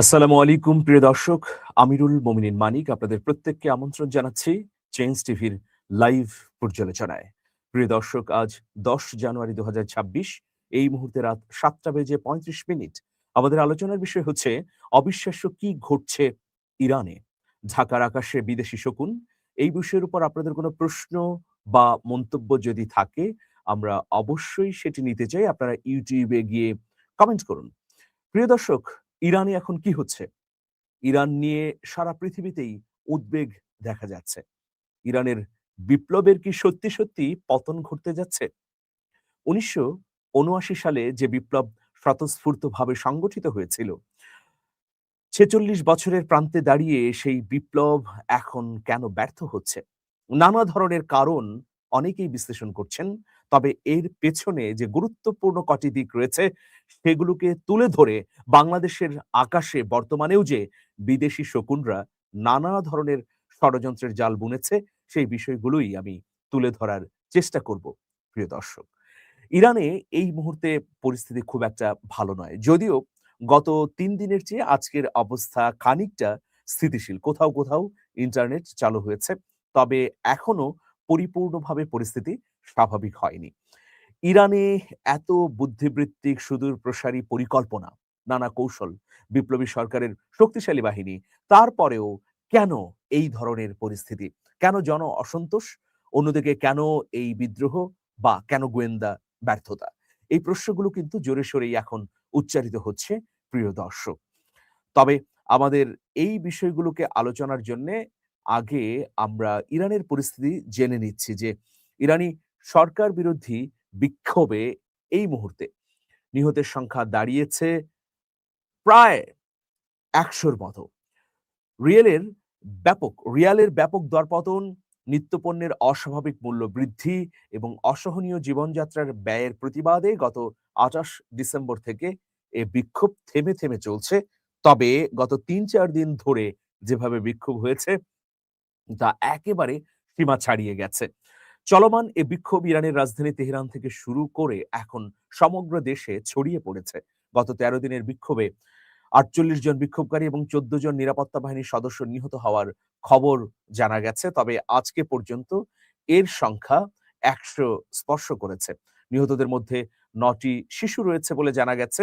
আসসালামু আলাইকুম, প্রিয় দর্শক। আমিরুল মোমিনিন মানিক আপনাদের প্রত্যেককে আমন্ত্রণ জানাচ্ছি চেঞ্জ টিভির লাইভ পর্যালোচনায়। প্রিয় দর্শক, আজ দশ জানুয়ারি দুহাজার ছাব্বিশ, এই মুহূর্তে রাত সাতটা বেজে পঁয়ত্রিশ মিনিট। আমাদের আলোচনার বিষয় হচ্ছে, অবিশ্বাস্য কি ঘটছে ইরানে? ঢাকার আকাশে বিদেশি শকুন, এই বিষয়ের উপর আপনাদের কোনো প্রশ্ন বা মন্তব্য যদি থাকে, আমরা অবশ্যই সেটি নিতে চাই। আপনারা ইউটিউবে গিয়ে কমেন্ট করুন। প্রিয় দর্শক ইরানে এখন কি হচ্ছে? ইরান নিয়ে সারা পৃথিবীতেই উদ্বেগ দেখা যাচ্ছে। ইরানের বিপ্লবের কি সত্যি সত্যি পতন ঘটতে যাচ্ছে? উনিশশো উনআশি সালে যে বিপ্লব স্বতঃস্ফূর্তভাবে সংগঠিত হয়েছিল, ছেচল্লিশ বছরের প্রান্তে দাঁড়িয়ে সেই বিপ্লব এখন কেন ব্যর্থ হচ্ছে? নানা ধরনের কারণ অনেকেই বিশ্লেষণ করছেন, তবে এর পেছনে যে গুরুত্বপূর্ণ কটি দিক রয়েছে সেগুলোকে তুলে ধরে বাংলাদেশের আকাশে, বর্তমানেও যে বিদেশি শকুনরা নানা ধরনের ষড়যন্ত্রের জাল বুনেছে, সেই বিষয়গুলোই আমি তুলে ধরার চেষ্টা করব, প্রিয় দর্শক। ইরানে এই মুহূর্তে পরিস্থিতি খুব একটা ভালো নয়। যদিও গত তিন দিনের চেয়ে আজকের অবস্থা খানিকটা স্থিতিশীল। কোথাও কোথাও ইন্টারনেট চালু হয়েছে, তবে এখনও পরিপূর্ণভাবে পরিস্থিতি স্বাভাবিক হয়নি। ইরানে এত বুদ্ধিবৃত্তিক সুদূর প্রসারী পরিকল্পনা, নানা কৌশল, বিপ্লবী সরকারের শক্তিশালী বাহিনী, তারপরেও কেন এই ধরনের পরিস্থিতি? কেন জন অসন্তোষ? অন্যদিকে কেন এই বিদ্রোহ বা কেন গোয়েন্দা ব্যর্থতা? এই প্রশ্নগুলো কিন্তু জোরে সোরেই এখন উচ্চারিত হচ্ছে, প্রিয় দর্শক। তবে আমাদের এই বিষয়গুলোকে আলোচনার জন্য আগে আমরা ইরানের পরিস্থিতি জেনে নিচ্ছি যে, ইরানি সরকার বিরোধী বিক্ষোভে এই মুহূর্তে নিহতের সংখ্যা দাঁড়িয়েছে প্রায় একশোর মতো। রিয়েলের ব্যাপক, রিয়ালের ব্যাপক দরপতন, নিত্যপণ্যের অস্বাভাবিক মূল্য বৃদ্ধি এবং অসহনীয় জীবনযাত্রার ব্যয়ের প্রতিবাদে গত আঠাশ ডিসেম্বর থেকে এ বিক্ষোভ থেমে থেমে চলছে। তবে গত তিন চার দিন ধরে যেভাবে বিক্ষোভ হয়েছে, তা একেবারে সীমা ছাড়িয়ে গেছে। চলমান এ বিক্ষোভ ইরানের রাজধানী তেহরান থেকে শুরু করে এখন সমগ্র দেশে ছড়িয়ে পড়েছে। গত তেরো দিনের বিক্ষোভে আটচল্লিশ জন বিক্ষোভকারী এবং চোদ্দ জন নিরাপত্তা বাহিনীর সদস্য নিহত হওয়ার খবর জানা গেছে, তবে আজকে পর্যন্ত এর সংখ্যা একশো স্পর্শ করেছে। নিহতদের মধ্যে নটি শিশু রয়েছে বলে জানা গেছে।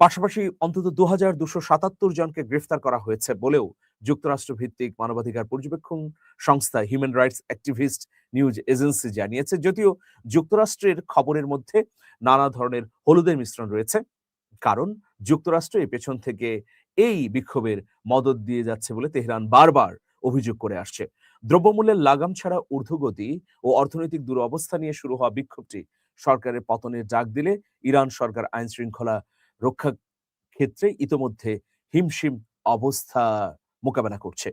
পাশাপাশি অন্তত দু হাজার দুশো সাতাত্তর জনকে গ্রেফতার করা হয়েছে বলেও যুক্তরাষ্ট্র ভিত্তিক মানবাধিকার পর্যবেক্ষণ সংস্থা human rights activist news agency জানিয়েছে যদিও যুক্তরাষ্ট্রের খবরের মধ্যে নানা ধরনের হলুদের মিশ্রণ রয়েছে, কারণ যুক্তরাষ্ট্র এ পেছন থেকে এই বিক্ষোভের মদত দিয়ে যাচ্ছে বলে তেহরান বারবার অভিযোগ করে আসছে। দ্রব্যমূল্যের লাগাম ছাড়া ঊর্ধ্বগতি ও অর্থনৈতিক দুরবস্থা নিয়ে শুরু হওয়া বিক্ষোভটি সরকারের পতনের ডাক দিলে ইরান সরকার আইন শৃঙ্খলা রক্ষা ক্ষেত্রে ইতোমধ্যে হিমশিম অবস্থা মোকাবেলা করছে।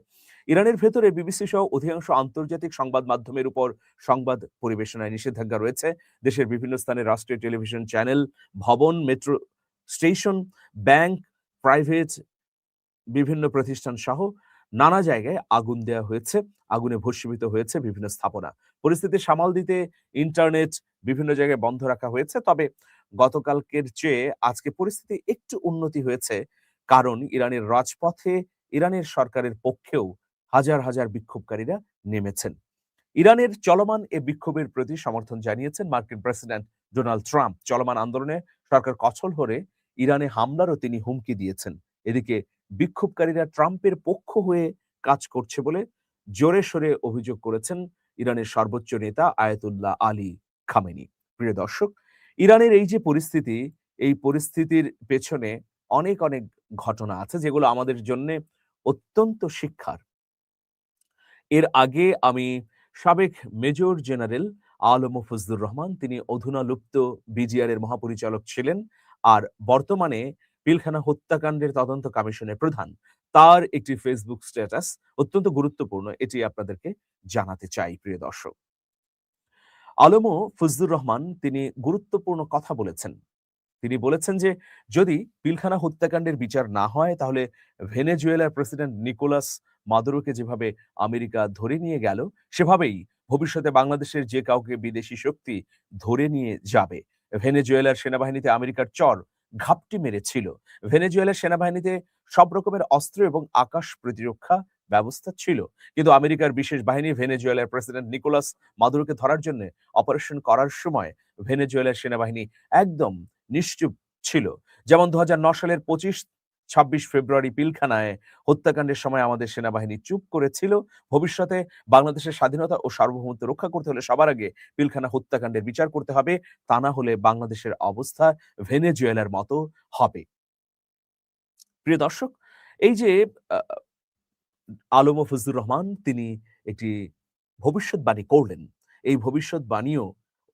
ইরানের ভেতরে বিবিসি সহ অধিকাংশ আন্তর্জাতিক সংবাদ মাধ্যমের উপর সংবাদ পরিবেশনায় নিষেধাজ্ঞা রয়েছে। দেশের বিভিন্ন স্থানে রাষ্ট্রীয় টেলিভিশন চ্যানেল, ভবন, মেট্রো স্টেশন, ব্যাংক, প্রাইভেট, বিভিন্ন প্রতিষ্ঠান সহ নানা জায়গায় আগুন দেওয়া হয়েছে। আগুনে ভস্মীভূত হয়েছে বিভিন্ন স্থাপনা। পরিস্থিতি সামাল দিতে ইন্টারনেট বিভিন্ন জায়গায় বন্ধ রাখা হয়েছে। তবে গতকালকের চেয়ে আজকে পরিস্থিতি একটু উন্নতি হয়েছে। কারণ ইরানের রাজপথে ইরানের সরকারের পক্ষেও হাজার হাজার বিক্ষোভকারীরা নেমেছেন। ইরানের চলমান এ বিক্ষোভের প্রতি সমর্থন জানিয়েছেন মার্কিন প্রেসিডেন্ট ডোনাল্ড ট্রাম্প। চলমান আন্দোলনে সরকার কছল হলে ইরানে হামলারও তিনি হুমকি দিয়েছেন। এদিকে বিক্ষোভকারীরা ট্রাম্পের পক্ষ হয়ে কাজ করছে বলে জোরে সোরে অভিযোগ করেছেন ইরানের সর্বোচ্চ নেতা আয়াতুল্লাহ আলী খামেনি। প্রিয় দর্শক, ইরানের এই যে পরিস্থিতি, এই পরিস্থিতির পেছনে অনেক অনেক ঘটনা আছে যেগুলো আমাদের জন্য অত্যন্ত শিক্ষার। এর আগে আমি সাবেক মেজর জেনারেল আলম ফজলুর রহমান, তিনি অধুনা লুপ্ত বিজিআর এর মহাপরিচালক ছিলেন আর বর্তমানে পিলখানা হত্যাকাণ্ডের তদন্ত কমিশনের প্রধান। তার একটি ফেসবুক স্ট্যাটাস অত্যন্ত গুরুত্বপূর্ণ, এটি আপনাদেরকে জানাতে চাই, প্রিয় দর্শক। আলমো ফজলুর রহমান, তিনি গুরুত্বপূর্ণ কথা বলেছেন। তিনি বলেছেন যে, যদি পিলখানা হত্যাকাণ্ডের বিচার না হয়, তাহলে ভেনেজুয়েলার প্রেসিডেন্ট নিকোলাস মাদুরোকে যেভাবে আমেরিকা ধরে নিয়ে গেল, সেভাবেই ভবিষ্যতে বাংলাদেশের যে কাউকে বিদেশি শক্তি ধরে নিয়ে যাবে। ভেনেজুয়েলার সেনাবাহিনীতে আমেরিকার চর ঘাপটি মেরেছিল। ভেনেজুয়েলার সেনাবাহিনীতে সব রকমের অস্ত্র এবং আকাশ প্রতিরক্ষা ব্যবস্থা ছিল। কিন্তু আমেরিকার বিশেষ বাহিনী ভেনেজুয়েলার প্রেসিডেন্ট নিকোলাস মাদুরোকে ধরার জন্য অপারেশন করার সময় ভেনেজুয়েলার সেনাবাহিনী একদম নিশ্চুপ ছিল। যেমন দু সালের পঁচিশ, ছাব্বিশ ফেব্রুয়ারি পিলখানায় হত্যাকাণ্ডের সময় আমাদের সেনাবাহিনী চুপ করেছিল। ভবিষ্যতে বাংলাদেশের স্বাধীনতা ও সার্বভৌমত্ব রক্ষা করতে হলে সবার আগে পিলখানা হত্যাকাণ্ডের বিচার করতে হবে। তা না হলে বাংলাদেশের অবস্থা ভেনেজুয়েলার মতো হবে। প্রিয় দর্শক, এই যে আলম ফজলুর রহমান তিনি একটি ভবিষ্যৎবাণী করলেন। এই ভবিষ্যৎবাণীও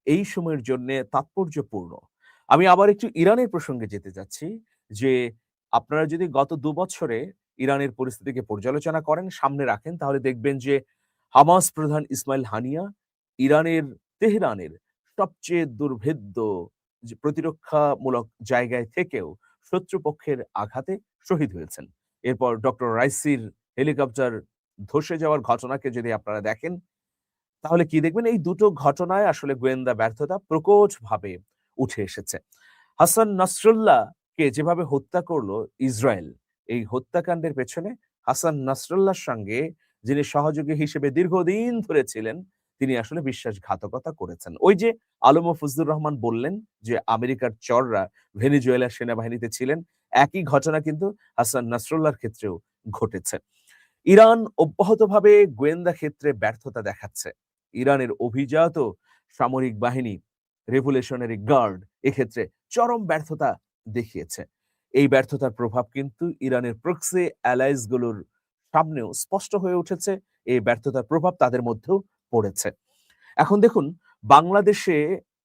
এই সময়ের জন্য তাৎপর্যপূর্ণ। আমি আবার একটু ইরানের প্রসঙ্গে যেতে যাচ্ছি, যে আপনারা যদি গত দু বছরে ইরানের পরিস্থিতিকে পর্যালোচনা করেন, সামনে রাখেন, তাহলে দেখবেন যে হামাস প্রধান ইসমাইল হানিয়া ইরানের, তেহরানের সবচেয়ে দুর্ভেদ্য প্রতিরক্ষামূলক জায়গায় থেকেও শত্রুপক্ষের আঘাতে শহীদ হয়েছেন। এরপর ডক্টর রাইসির হেলিকপ্টার ধসে যাওয়ার ঘটনাকে যদি আপনারা দেখেন, তাহলে কি দেখবেন? এই দুটো ঘটনায় আসলে গোয়েন্দা ব্যর্থতা প্রকটভাবে উঠে এসেছে। হাসান নাসরুল্লাহকে যেভাবে হত্যা করল ইসরায়েল, এই হত্যাকাণ্ডের পেছনে হাসান নাসরুল্লাহর সঙ্গে যিনি সহযোগী হিসেবে দীর্ঘদিন ধরে ছিলেন, তিনি আসলে বিশ্বাসঘাতকতা করেছেন। ওই যে আলম ফজলুর রহমান বললেন যে আমেরিকার চররা ভেনিজুয়েলার সেনাবাহিনীতে ছিলেন, একই ঘটনা কিন্তু হাসান নাসরুল্লাহর ক্ষেত্রেও ঘটেছে। ইরান অব্যাহতভাবে গোয়েন্দা ক্ষেত্রে ব্যর্থতা দেখাচ্ছে। ইরানের অভিজাত সামরিক বাহিনী রেভুলেশনারি গার্ড এক্ষেত্রে চরম ব্যর্থতা দেখিয়েছে। এই ব্যর্থতার প্রভাব কিন্তু ইরানের প্রক্সি অ্যালাইজগুলোর সামনেও স্পষ্ট হয়ে উঠেছে, এই ব্যর্থতার প্রভাব তাদের মধ্যেও পড়েছে। এখন দেখুন, বাংলাদেশে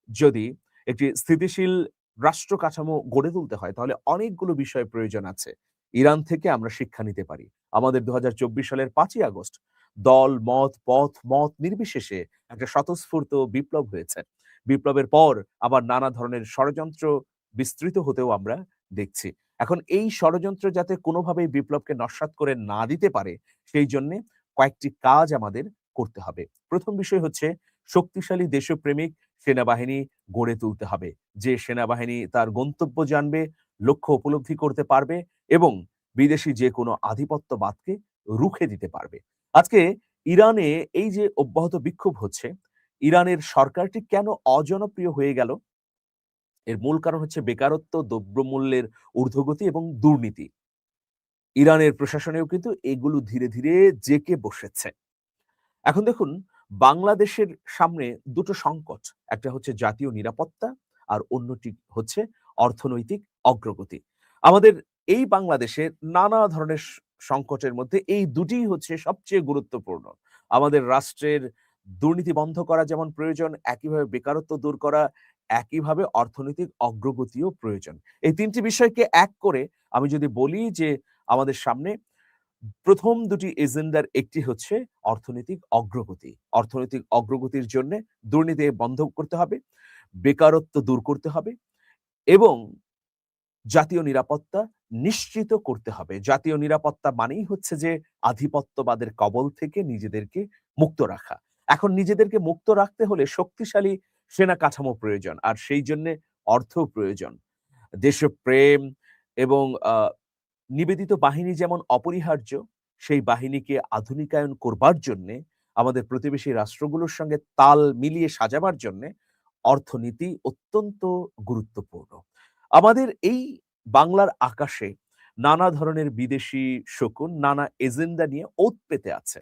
যদি একটি স্থিতিশীল রাষ্ট্র কাঠামো গড়ে তুলতে হয়, তাহলে অনেকগুলো বিষয় প্রয়োজন আছে। ইরান থেকে আমরা শিক্ষা নিতে পারি। আমাদের দু হাজার চব্বিশ সালের পাঁচই আগস্ট দল, মত, পথ, মত নির্বিশেষে একটা স্বতঃস্ফূর্ত বিপ্লব হয়েছে। বিপ্লবের পর আবার নানা ধরনের ষড়যন্ত্র বিস্তৃত হতেও আমরা দেখছি। এখন এই ষড়যন্ত্র যাতে কোনোভাবেই বিপ্লবকে নস্বাত করে না দিতে পারে, সেই জন্য কয়েকটি কাজ আমাদের করতে হবে। প্রথম বিষয় হচ্ছে শক্তিশালী দেশপ্রেমিক সেনাবাহিনী গড়ে তুলতে হবে। যে সেনাবাহিনী তার গন্তব্য জানবে, লক্ষ্য উপলব্ধি করতে পারবে এবং বিদেশি যে কোনো আধিপত্যবাদকে রুখে দিতে পারবে। আজকে ইরানে এই যে অব্যাহত বিক্ষোভ হচ্ছে ইরানের সরকারটি কেন অজনপ্রিয় হয়ে গেল? এর মূল কারণ হচ্ছে বেকারত্ব, দ্রব্যমূল্যের ঊর্ধ্বগতি এবং দুর্নীতি। ইরানের প্রশাসনেও কিন্তু এগুলো ধীরে ধীরে জেকে বসেছে। এখন দেখুন, বাংলাদেশের সামনে দুটো সংকট। একটা হচ্ছে জাতীয় নিরাপত্তা আর অন্যটি হচ্ছে অর্থনৈতিক অগ্রগতি। আমাদের এই বাংলাদেশে নানা ধরনের সংকটের মধ্যে এই দুটিই হচ্ছে সবচেয়ে গুরুত্বপূর্ণ। আমাদের রাষ্ট্রের দুর্নীতি বন্ধ করা যেমন প্রয়োজন, একইভাবে বেকারত্ব দূর করা, একইভাবে অর্থনৈতিক অগ্রগতিও প্রয়োজন। এই তিনটি বিষয়কে এক করে আমি যদি বলি যে আমাদের সামনে প্রথম দুটি এজেন্ডার একটি হচ্ছে অর্থনৈতিক অগ্রগতি। অর্থনৈতিক অগ্রগতির জন্য দুর্নীতি বন্ধ করতে হবে, বেকারত্ব দূর করতে হবে এবং জাতীয় নিরাপত্তা নিশ্চিত করতে হবে। জাতীয় নিরাপত্তা মানেই হচ্ছে যে আধিপত্যবাদের কবল থেকে নিজেদেরকে মুক্ত রাখা। এখন নিজেদেরকে মুক্ত রাখতে হলে শক্তিশালী সেনা কাঠামো প্রয়োজন, আর সেই জন্য অর্থ প্রয়োজন। দেশপ্রেম এবং নিবেদিত বাহিনী যেমন অপরিহার্য, সেই বাহিনীকে আধুনিকায়ন করবার জন্যে, আমাদের প্রতিবেশী রাষ্ট্রগুলোর সঙ্গে তাল মিলিয়ে সাজাবার জন্যে অর্থনীতি অত্যন্ত গুরুত্বপূর্ণ। আমাদের এই বাংলার আকাশে নানা ধরনের বিদেশি শকুন, নানা এজেন্ডা নিয়ে ওত পেতে আছে।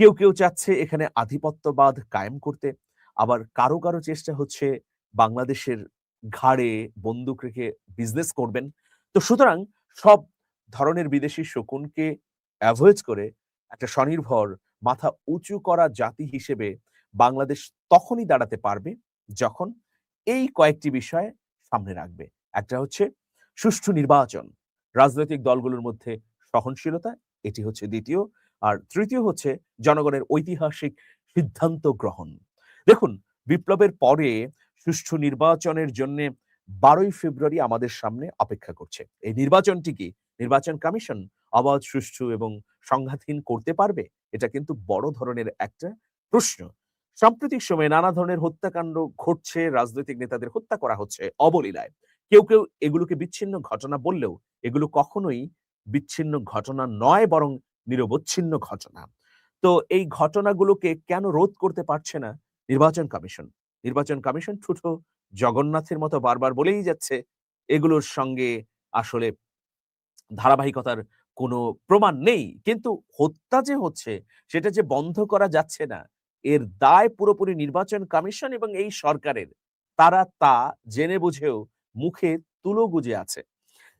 কেউ কেউ চাচ্ছে এখানে আধিপত্যবাদ কায়েম করতে। আবার কারও কারও চেষ্টা হচ্ছে বাংলাদেশের ঘাড়ে বন্দুক রেখে বিজনেস করবেন। তো সুতরাং সব ধরনের বিদেশি শকুনকে অ্যাভয়েজ করে একটা স্বনির্ভর, মাথা উঁচু করা জাতি হিসেবে বাংলাদেশ তখনই দাঁড়াতে পারবে যখন এই কয়েকটি বিষয় সামনে রাখবে। একটা হচ্ছে সুষ্ঠু নির্বাচন, রাজনৈতিক দলগুলোর মধ্যে সহনশীলতা, এটি হচ্ছে দ্বিতীয়। আর তৃতীয় হচ্ছে জনগণের ঐতিহাসিক সিদ্ধান্ত গ্রহণ। দেখুন, বিপ্লবের পরে সুষ্ঠু নির্বাচনের জন্য বারোই ফেব্রুয়ারি আমাদের সামনে অপেক্ষা করছে। এই নির্বাচনটি কি? নির্বাচন কমিশন অবাধ সুষ্ঠু এবং সংঘাতহীন করতে পারবে? এটা কিন্তু বড় ধরনের একটা প্রশ্ন। সাম্প্রতিক সময়ে নানা ধরনের হত্যাকাণ্ড ঘটছে, রাজনৈতিক নেতাদের হত্যা করা হচ্ছে, অবলীলায়। কেউ কেউ এগুলোকে বিচ্ছিন্ন ঘটনা বললেও এগুলো কখনোই বিচ্ছিন্ন ঘটনা নয়, বরং নিরবচ্ছিন্ন ঘটনা। তো এই ঘটনাগুলোকে কেন রোধ করতে পারছে না নির্বাচন কমিশন? নির্বাচন কমিশন ঠুঠো জগন্নাথের মতো বারবার বলেই যাচ্ছে, এগুলোর সঙ্গে আসলে ধারাবাহিকতার কোনো প্রমাণ নেই। কিন্তু হত্যা যে হচ্ছে, সেটা যে বন্ধ করা যাচ্ছে না, এর দায় পুরোপুরি নির্বাচন কমিশন এবং এই সরকারের। তারা তা জেনে বুঝেও মুখে তুলো গুজে আছে।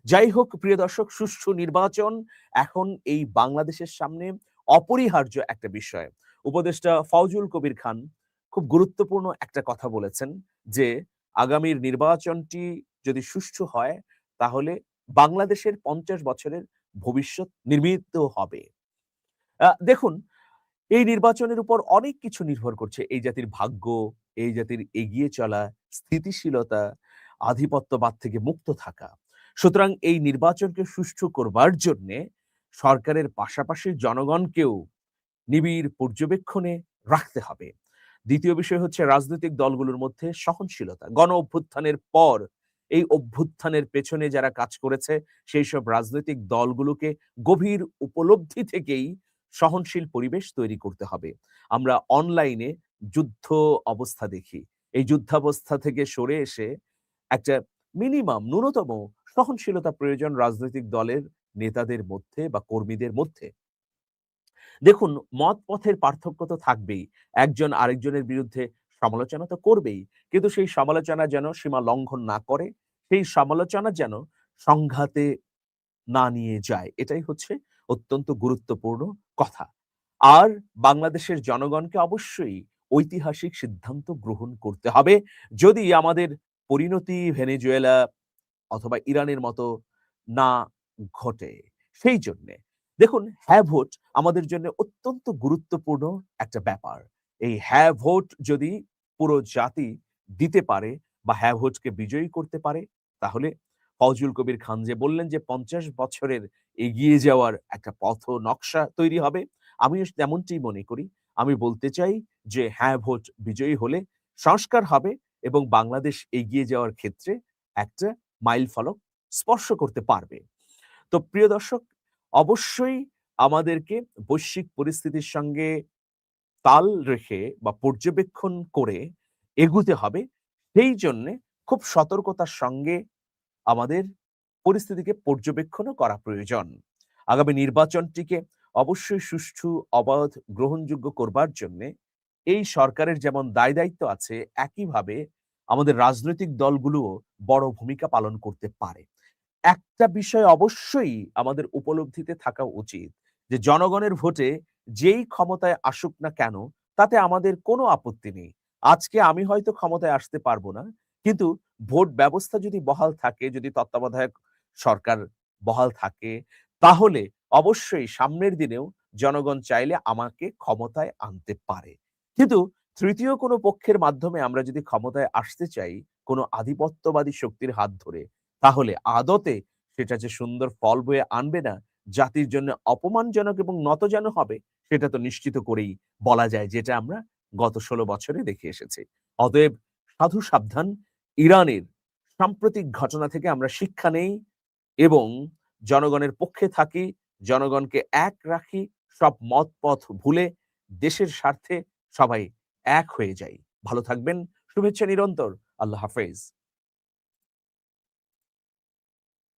যাই হোক, প্রিয় দর্শক, সুষ্ঠু নির্বাচন এখন এই বাংলাদেশের সামনে অপরিহার্য একটা বিষয়। উপদেষ্টা ফৌজুল কবির খান খুব গুরুত্বপূর্ণ একটা কথা বলেছেন যে, আগামীর নির্বাচনটি যদি সুষ্ঠু হয়, তাহলে বাংলাদেশের পঞ্চাশ বছরের ভবিষ্যৎ নির্মিত হবে। দেখুন, এই নির্বাচনের উপর অনেক কিছু নির্ভর করছে। এই জাতির ভাগ্য, এই জাতির এগিয়ে চলা স্থিতিশীলতা, আধিপত্যবাদ থেকে মুক্ত থাকা। সুতরাং এই নির্বাচনকে সুষ্ঠু করবার জন্যে সরকারের পাশাপাশি জনগণকেও নিবিড় পর্যবেক্ষণে রাখতে হবে। দ্বিতীয় বিষয় হচ্ছে রাজনৈতিক দলগুলোর মধ্যে সহনশীলতা, গণ অভ্যুত্থানের পর এই অভ্যুত্থানের পেছনে যারা কাজ করেছে, সেই সব রাজনৈতিক দলগুলোকে গভীর উপলব্ধি থেকেই সহনশীল পরিবেশ তৈরি করতে হবে। আমরা অনলাইনে যুদ্ধ অবস্থা দেখি। এই যুদ্ধাবস্থা থেকে সরে এসে একটা মিনিমাম, ন্যূনতম সহনশীলতা প্রয়োজন রাজনৈতিক দলের নেতাদের মধ্যে বা কর্মীদের মধ্যে। দেখুন, মত পথের পার্থক্য তো থাকবেই। একজন আরেকজনের বিরুদ্ধে সমালোচনা তো করবেই। কিন্তু সেই সমালোচনা যেন সীমা লঙ্ঘন না করে, সেই সমালোচনা যেন সংঘাতে না নিয়ে যায়, এটাই হচ্ছে অত্যন্ত গুরুত্বপূর্ণ কথা। আর বাংলাদেশের জনগণকে অবশ্যই ঐতিহাসিক সিদ্ধান্ত গ্রহণ করতে হবে। যদি আমাদের পরিণতি ভেনেজুয়েলা অথবা ইরানের মতো না ঘটে। সেই জন্যে দেখুন হ্যাঁ ভোট আমাদের জন্য অত্যন্ত গুরুত্বপূর্ণ একটা ব্যাপার। এই হ্যাঁ ভোট যদি পুরো জাতি দিতে পারে বা হ্যাঁ ভোটকে বিজয়ী করতে পারে, তাহলে ফজুল কবির খান যে বললেন যে পঞ্চাশ বছরের এগিয়ে যাওয়ার একটা পথ নকশা তৈরি হবে আমিও তেমনটি মনে করি। আমি বলতে চাই যে হ্যাঁ ভোট বিজয়ী হলে সংস্কার হবে এবং বাংলাদেশ এগিয়ে যাওয়ার ক্ষেত্রে একটা মাইল ফলক স্পর্শ করতে পারবে। তো প্রিয় দর্শক, অবশ্যই আমাদেরকে বৈশ্বিক পরিস্থিতির সঙ্গে তাল রেখে বা পর্যবেক্ষণ করে এগুতে হবে। সেই জন্যে খুব সতর্কতার সঙ্গে আমাদের পরিস্থিতিকে পর্যবেক্ষণও করা প্রয়োজন। আগামী নির্বাচনটিকে অবশ্যই সুষ্ঠু, অবাধ, গ্রহণযোগ্য করবার জন্যে এই সরকারের যেমন দায় দায়িত্ব আছে, একইভাবে আমাদের রাজনৈতিক দলগুলোও বড় ভূমিকা পালন করতে পারে। একটা বিষয় অবশ্যই আমাদের উপলব্ধিতে থাকা উচিত যে, জনগণের ভোটে যেই ক্ষমতায় আসুক না কেন, তাতে আমাদের কোনো আপত্তি নেই। আজকে আমি হয়তো ক্ষমতায় আসতে পারব না, কিন্তু ভোট ব্যবস্থা যদি বহাল থাকে, যদি তত্ত্বাবধায়ক সরকার বহাল থাকে, তাহলে অবশ্যই সামনের দিনেও জনগণ চাইলে আমাকে ক্ষমতায় আনতে পারে। কিন্তু তৃতীয় কোনো পক্ষের মাধ্যমে আমরা যদি ক্ষমতায় আসতে চাই কোনো আধিপত্যবাদী শক্তির হাত ধরে, তাহলে আদতে সেটা যে সুন্দর ফল বয়ে আনবে না, জাতির জন্য অপমানজনক এবং নতজানু হবে, সেটা তো নিশ্চিত করেই বলা যায় যেটা আমরা গত ষোলো বছরে দেখে এসেছি। অতএব সাধু সাবধান, ইরানের সাম্প্রতিক ঘটনা থেকে আমরা শিক্ষা নেই এবং জনগণের পক্ষে থাকি, জনগণকে এক রাখি, সব মত পথ ভুলে দেশের স্বার্থে সবাই এক হয়ে যাই। ভালো থাকবেন শুভেচ্ছা নিরন্তর। আল্লাহ হাফেজ।